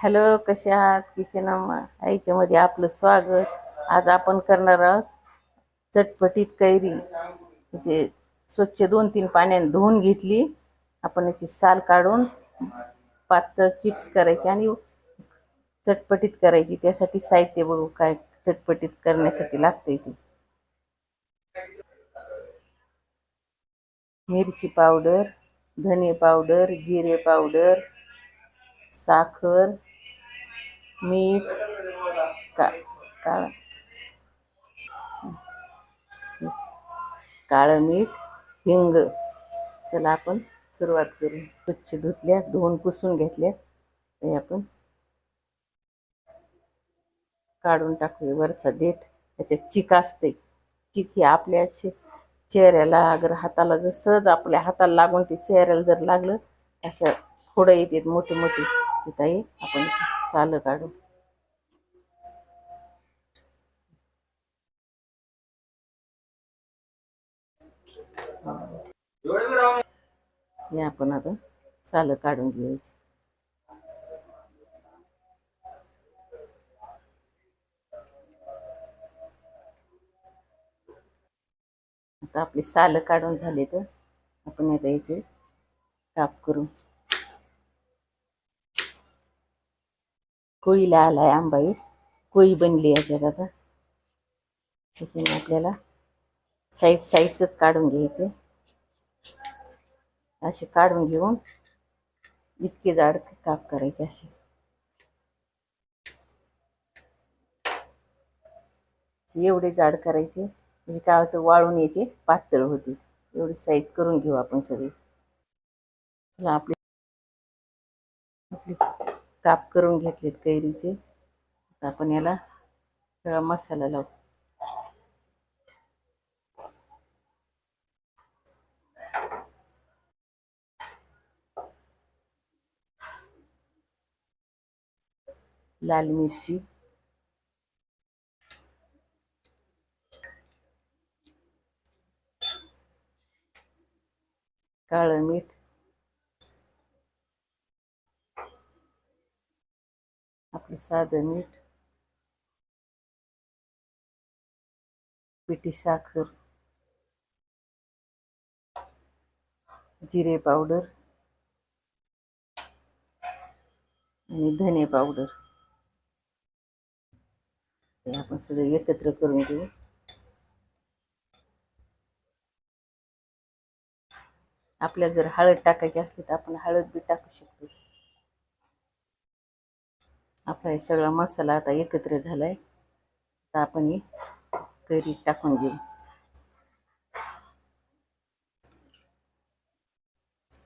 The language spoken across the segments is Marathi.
हॅलो कशा आहात? किचन आईच्यामध्ये आपलं स्वागत. आज आपण करणार आहोत चटपटीत कैरी. जे स्वच्छ दोन तीन पाण्याने धुवून घेतली. आपण याची साल काढून पातळ चिप्स करायची आणि चटपटीत करायची. त्यासाठी साहित्य बघू काय चटपटीत करण्यासाठी लागते ती. मिरची पावडर धने पावडर जिरे पावडर साखर मीठ का काळं. काळं मीठ हिंग. चला आपण सुरुवात करू. स्वच्छ धुतल्या धुवून पुसून घेतल्या. ते आपण काढून टाकूया वरचा देठ. त्याच्यात चिक असते. चिक ही आपल्या चेहऱ्याला अगर हाताला जर सहज आपल्या हाताला लागून ते चेहऱ्याला जर लागलं अशा फोडं येतात मोठी मोठी ताई आपण सालं काढू. हे आपण आता सालं काढून घ्यायची. आता आपली सालं काढून झाली तर आपण आता याचे काप करू. कोळीला आलाय आंबाई. कोळी बनली याच्यात आता त्याच्याने आपल्याला साईड साईडच काढून घ्यायचे. असे काढून घेऊन इतके जाड काप करायचे असे. एवढे जाड करायचे म्हणजे काय होतं वाळून यायचे पातळ होती. एवढी साईज करून घेऊ आपण सगळी. चला आपले आपली काप करून घेतलेत कैरीचे. आपण याला सगळा मसाला लावू. लाल मिरची. काळं मीठ. आपलं साधं मीठ पिठी साखर जिरे पावडर आणि धने पावडर. हे आपण सगळे एकत्र करून घेऊ. आपल्याला जर हळद टाकायची असली तर आपण हळद बी टाकू शकतो. आपला हे सगळा मसाला आता एकत्र झालाय. तर आपण ही कैरी टाकून घेऊ.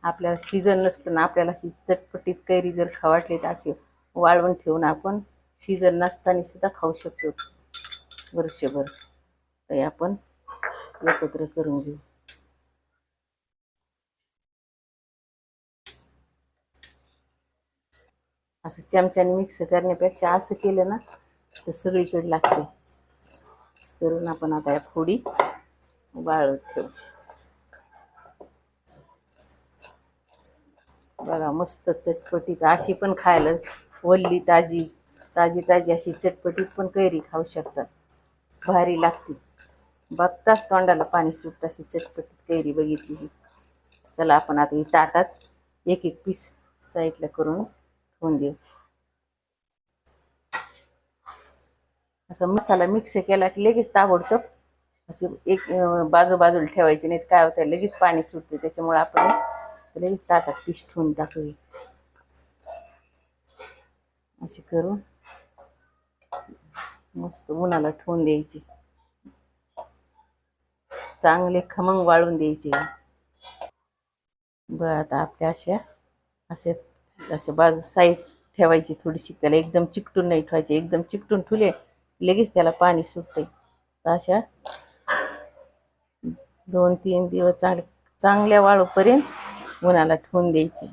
आपल्याला सीजन नसलं ना आपल्याला अशी चटपटीत कैरी जर खावाटली तर अशी वाळवून ठेवून आपण सीजन नसताना सुद्धा खाऊ शकतो. वर्षभर. तर आपण एकत्र करून घेऊ. असं चमच्याने मिक्स करण्यापेक्षा असं केलं ना तर सगळीकडे लागते. करून आपण आता या फोडी वाळत ठेवू. बघा मस्त चटपटीत अशी पण खायला वल्ली ताजी ताजी ताजी अशी चटपटीत पण कैरी खाऊ शकतात. भारी लागते. बघताच तोंडाला पाणी सुटत अशी चटपटीत कैरी बघितली चला आपण आता ही ताटात एक एक पीस साईडला करून ठेवून देऊ असं मसाला मिक्स केला की लगेच ताबडतोब असे एक बाजू बाजूला ठेवायचे नाहीत काय होतं लगेच पाणी सुटते त्याच्यामुळे आपण लगेच ताटात पीस ठेवून टाकूया. असे करून मस्त उन्हाला ठेवून द्यायचे. चांगले खमंग वाळून द्यायचे. बरं आता आपल्या अशा असे असे बाजू साईड ठेवायची थोडीशी त्याला एकदम चिकटून नाही ठेवायची एकदम चिकटून ठेवले लगेच त्याला पाणी सुटते अशा दोन तीन दिवस चांगले चांगल्या वाळूपर्यंत उन्हाला ठेवून द्यायचे.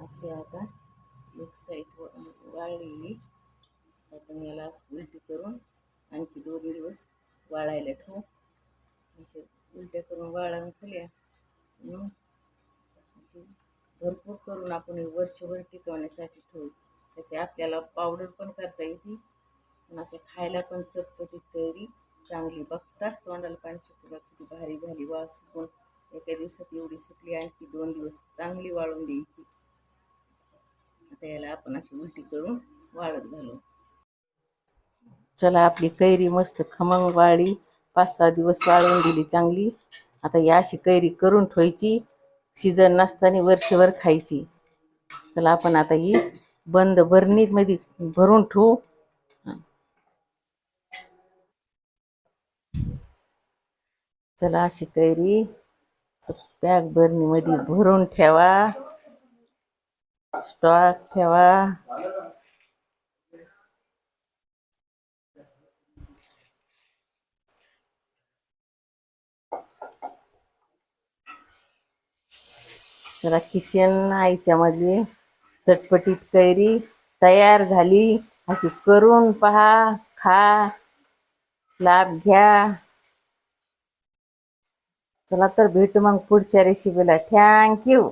आपली आता एक साईड वाळलेली. आपण याला उलटी करून आणखी दोन दिवस वाळायला ठेवू. असे उलट्या करून वाळवून खाल्या अशी भरपूर करून आपण हे वर्षभर टिकवण्यासाठी ठेवू. त्याची आपल्याला पावडर पण करता येते. पण असं खायला पण चटपटीत कैरी चांगली बघताच तोंडाला पाणी सुटलं बघ किती भारी झाली. वा सुकून एका दिवसात एवढी सुकली आणखी दोन दिवस चांगली वाळून द्यायची. आता याला आपण अशी उलटी करून वाळत घालू. चला आपली कैरी मस्त खमंग वाळली. पाच सहा दिवस वाळवून दिली चांगली. आता ही अशी कैरी करून ठेवायची. सीजन नसताना वर्षभर खायची. चला आपण आता ही बंद भरणीमध्ये भरून ठेवू. चला अशी कैरी पॅक भरणीमध्ये भरून ठेवा. स्टॉक ठेवा. जरा किचन आईच्यामध्ये चटपटीत कैरी तयार झाली. अशी करून पहा खा लाभ घ्या. चला तर भेटू मग पुढच्या रेसिपीला थँक्यू